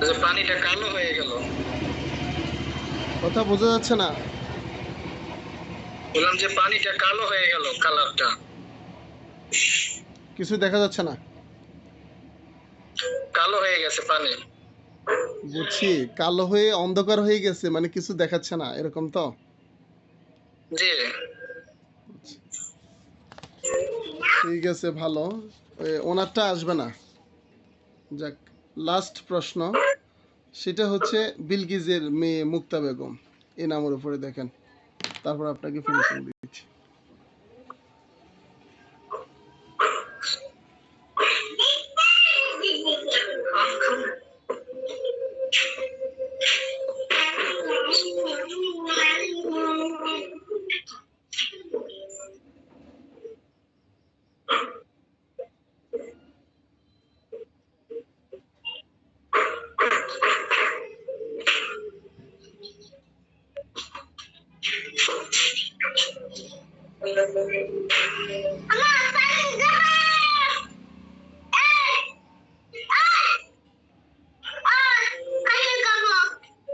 যে পানিটা কালো হয়ে গেল। কথা বোঝা যাচ্ছে না। বললাম যে পানিটা কালো হয়ে গেল কালারটা। কিছু দেখা যাচ্ছে না। কালো হয়ে গেছে পানি। বুঝছি কালো হয়ে অন্ধকার হয়ে গেছে মানে কিছু দেখাচ্ছে না এরকম তো? জি। ঠিক আছে ভালো। এ, ওনারটা আসবে না। যাক লাস্ট প্রশ্ন। সেটা হচ্ছে বিলকিজের মেয়ে মুক্তা বেগম। এই নামের উপরে দেখেন। তারপর আপনাকে ফিনিশিং দিচ্ছি।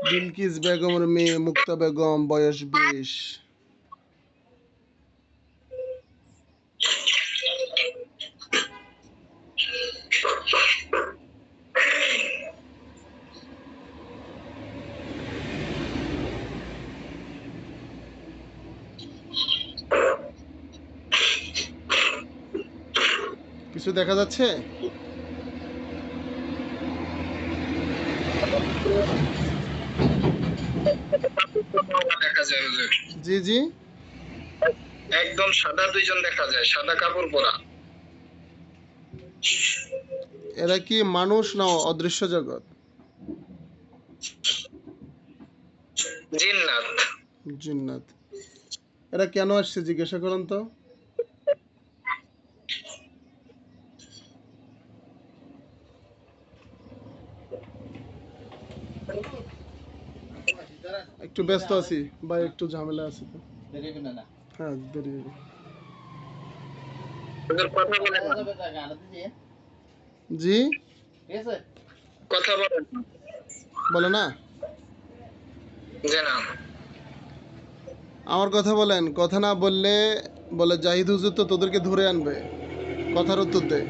বিলকিস বেগমের মেয়ে মুক্তা বেগম বয়স বিশ। কিছু দেখা যাচ্ছে? জি জি। একদম সাদা দুইজন দেখা যায় সাদা কাপড় পরা। এরা কি মানুষ না অদৃশ্য জগৎ? জিন্নাত। জিন্নাত। এরা কেন আসছে জিজ্ঞাসা করুন তো। একটু ব্যস্ত আছি বা একটু ঝামেলা আছে তো। হ্যাঁ দেরি। জি? কথা বলেন বলে না। আমার কথা বলেন কথা না বললে বলে জাহিদ হুজুর তো তোদেরকে ধরে আনবে। কথার উত্তর দে।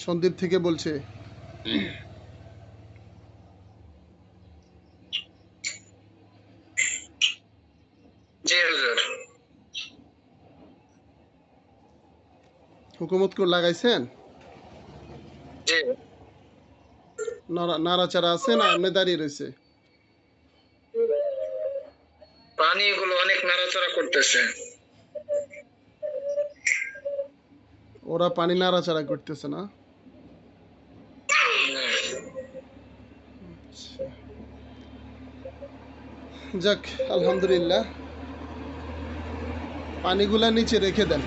সন্দীপ থেকে বলছে। হুকুমত করে লাগাইছেন? নাড়া- নাড়াচাড়া আছে না এমনি দাঁড়িয়ে রয়েছে? পানি গুলো অনেক নাড়াচাড়া করতেছে। ওরা পানি নাড়াচাড়া করতেছে না? যাক আলহামদুলিল্লাহ। পানিগুলা নিচে রেখে দেন।